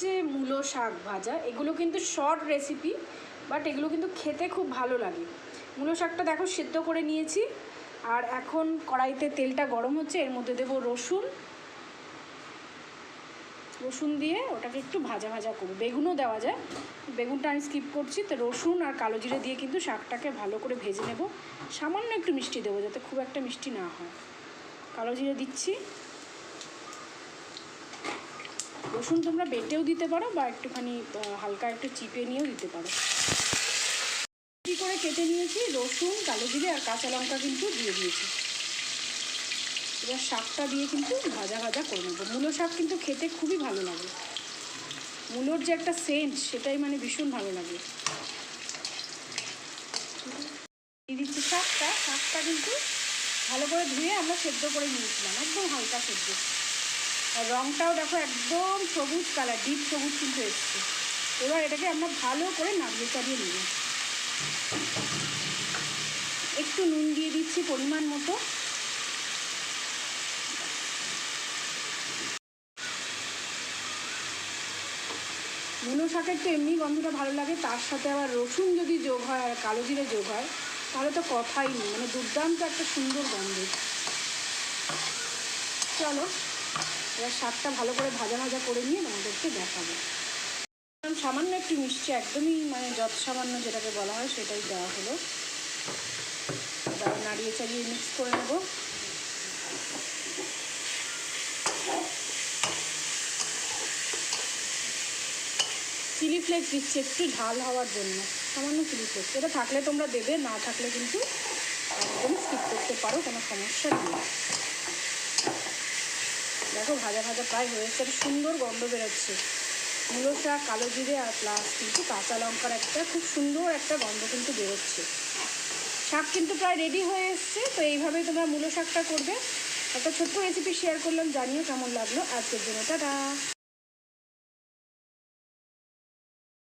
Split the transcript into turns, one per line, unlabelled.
যে মূলো শাক ভাজা, এগুলো কিন্তু শর্ট রেসিপি বাট এগুলো কিন্তু খেতে খুব ভালো লাগে। মূলো শাকটা দেখো সেদ্ধ করে নিয়েছি, আর এখন কড়াইতে তেলটা গরম হচ্ছে, এর মধ্যে দেবো রসুন। রসুন দিয়ে ওটাকে একটু ভাজা ভাজা করব। বেগুনও দেওয়া যায়। বেগুনটা আমি স্কিপ করছি, তো রসুন আর কালো জিরে দিয়ে কিন্তু শাকটাকে ভালো করে ভেজে নেব। সামান্য একটু মিষ্টি দেবো যাতে খুব একটা মিষ্টি না হয়। কালো জিরে দিচ্ছি। রসুন তোমরা বেটেও দিতে পারো বা একটুখানি হালকা একটু চিপে নিয়েও দিতে পারো। কী করে কেটে নিয়েছি রসুন, কালো জিরে আর কাঁচা লঙ্কা কিন্তু দিয়ে দিয়েছি। এবার শাকটা দিয়ে কিন্তু ভাজা ভাজা করে নেব। মূলো শাক কিন্তু খেতে খুবই ভালো লাগে। মূলোর যে একটা সেন্ট সেটাই মানে ভীষণ ভালো লাগে। দিয়ে দিচ্ছি শাকটা। শাকটা কিন্তু ভালো করে ধুয়ে আমরা সেদ্ধ করে নিয়েছিলাম, একদম হালকা সেদ্ধ। আর রঙটাও দেখো একদম সবুজ কালার, ডিপ সবুজ কিন্তু এসছে। এবার এটাকে আমরা ভালো করে নাড়িয়ে চালিয়ে নেব। একটু নুন দিয়ে দিচ্ছি পরিমাণ মতো। মুলো শাকের তো এমনি গন্ধটা ভালো লাগে, তার সাথে আবার রসুন যদি যোগ হয় আর কালো জিরে যোগ হয়, তাহলে তো কথাই নেই মানে দুর্দান্ত একটা সুন্দর গন্ধ। চলো। এবার শাকটা ভালো করে ভাজা ভাজা করে নিয়ে তোমাদেরকে দেখাবো। সামান্য একটু মিষ্টি, একদমই মানে যত সামান্য যেটাকে বলা হয় সেটাই দেওয়া হলো। এবার নাড়িয়ে চাড়িয়ে মিক্স করে নেব। চিলি ফ্লেক্স দিচ্ছি একটু ঝাল হওয়ার জন্য, সামান্য চিলি ফ্লেক্স এটা থাকলে তোমরা দেবে, না থাকলে কিন্তু একদম স্কিপ করতে পারো, কোনো সমস্যা নেই। দেখো, ভাজা ভাজা প্রায় হয়েছে সুন্দর গন্ধ বেরোচ্ছে। মূল শাক, কালো জিরে আর প্লাস কিন্তু কাঁচা লঙ্কার একটা খুব সুন্দর একটা গন্ধ কিন্তু বেরোচ্ছে। শাক কিন্তু প্রায় রেডি হয়ে এসছে, তো এইভাবে তোমরা মূলো শাকটা করবে। একটা ছোট্ট রেসিপি শেয়ার করলাম, জানিও কেমন লাগল। আজকের জন্য, টাটা!